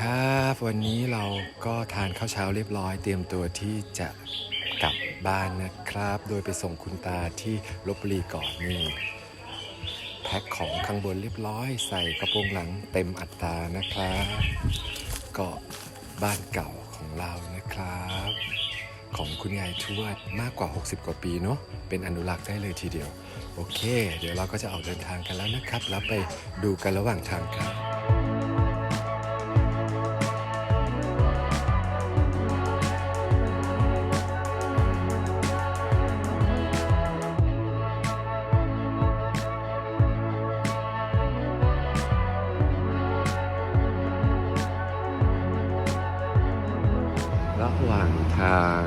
ครับ วันนี้เราก็ทานข้าวเช้าเรียบร้อย เตรียมตัวที่จะกลับบ้านนะครับ โดยไปส่งคุณตาที่ลบบุรีก่อนนี่แพ็คของข้างบนเรียบร้อย ใส่กระโปรงหลังเต็มอัตรานะครับ ก็บ้านเก่าของเรานะครับ ของคุณยายทวดมากกว่า 60 กว่าปีเนาะเป็นอนุรักษ์ได้เลยทีเดียว โอเค เดี๋ยวเราก็จะออกเดินทางกันแล้วนะครับ แล้วไปดูกันระหว่างทางครับ ระหว่างทาง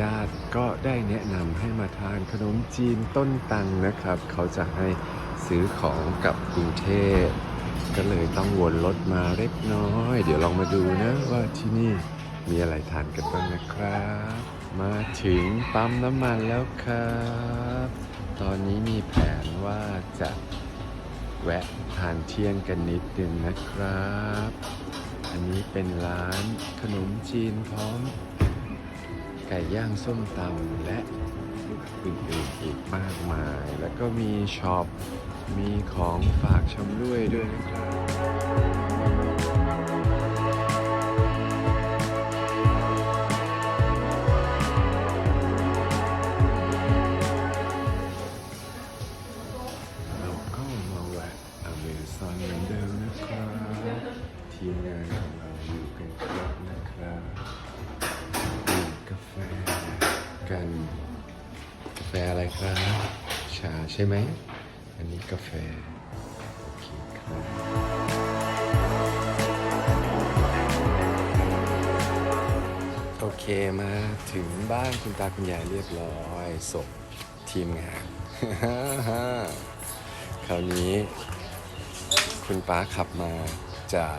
ญาติก็ได้แนะนำให้มาทานขนมจีนต้นตังนะครับ เขาจะให้ซื้อของกลับกรุงเทพก็เลยต้องวนรถมาเล็กน้อย เดี๋ยวลองมาดูนะว่าที่นี่มีอะไรทานกันบ้างนะครับ มาถึงปั๊มน้ำมันแล้วครับ ตอนนี้มีแผนว่าจะแวะทานเที่ยงกันนิดนึงนะครับ อันนี้เป็นร้านขนมจีนพร้อม ไก่ย่างส้มตำและอื่นๆอีกมากมาย แล้วก็มีช็อป มีของฝากชำร่วยด้วยนะครับเราก็มาแวะอเมซอนเหมือนเดิมนะครับ ทีมงานของเราอยู่กันครบนะครับดื่มกาแฟกันกาแฟอะไรครับ ชาใช่ไหม อันนี้กาแฟ โอเคครับโอเคมาถึงบ้านคุณตาคุณยายเรียบร้อยส่งทีมงานคราวนี้ คุณป้าขับมา จาก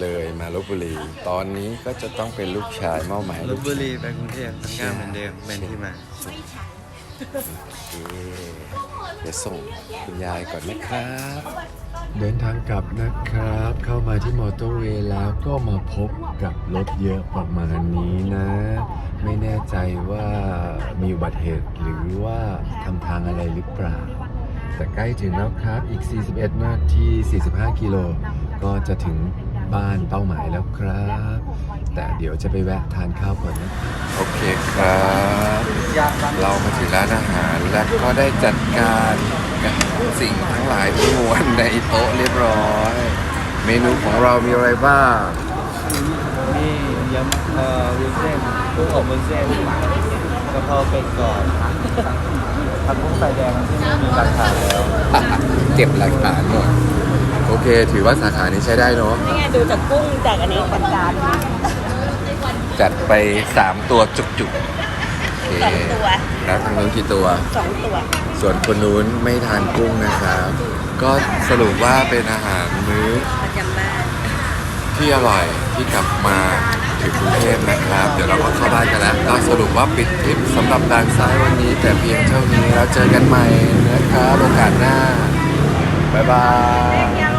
เลยมาลบบุรี ตอนนี้ก็จะต้องเป็นลูกชายเมาหมายลลูบกบุชายรีไปกรุงเทพทำงานเหมือนเดิมเป็นที่มา โอเคเดี๋ยวส่งคุณยายก่อนนะครับ เดินทางกลับนะครับ เข้ามาที่มอเตอร์เวย์แล้วก็มาพบกับรถเยอะประมาณนี้นะ ไม่แน่ใจว่ามีอุบัติเหตุหรือว่าทำทางอะไรหรือเปล่า แต่ใกล้ถึงแล้วครับ อีก 41 นาที 45 กิโล ก็จะถึงบ้านเป้าหมายแล้วครับ แต่เดี๋ยวจะไปแวะทานข้าวก่อนนะโอเคครับ เรามาถึงร้านอาหารและก็ได้จัดการกับสิ่งทั้งหลายทั้งมวลในโต๊ะเรียบร้อย เมนูของเรามีอะไรบ้าง มียำเอ่อวุ้นเส้นกุ้งอบวุ้นเส้นกะเพราเป็ดกรอบ ผัดกุ้งไฟแดงที่ไม่มีราคาแล้วเก็บหลักฐานหน่อยโอเค ถือว่าสาขานี้ใช้ได้เนาะนี่ไงดูจากกุ้งจากอันนี้จากจานจัดไป 3 ตัวจุกๆโอเคสองตัวแล้วทางนู้นกี่ตัว สองตัว ส่วนคนนู้นไม่ทานกุ้งนะครับ ก็สรุปว่าเป็นอาหารมื้อประจำบ้านที่อร่อยที่กลับมา ถึงกรุงเทพนะครับ เดี๋ยวเราก็เข้าบ้านกันแล้วก็สรุปว่าปิดทริปสำหรับด่านซ้ายวันนี้แต่เพียงเท่านี้แล้วเจอกันใหม่นะครับโอกาสหน้า บ๊ายบาย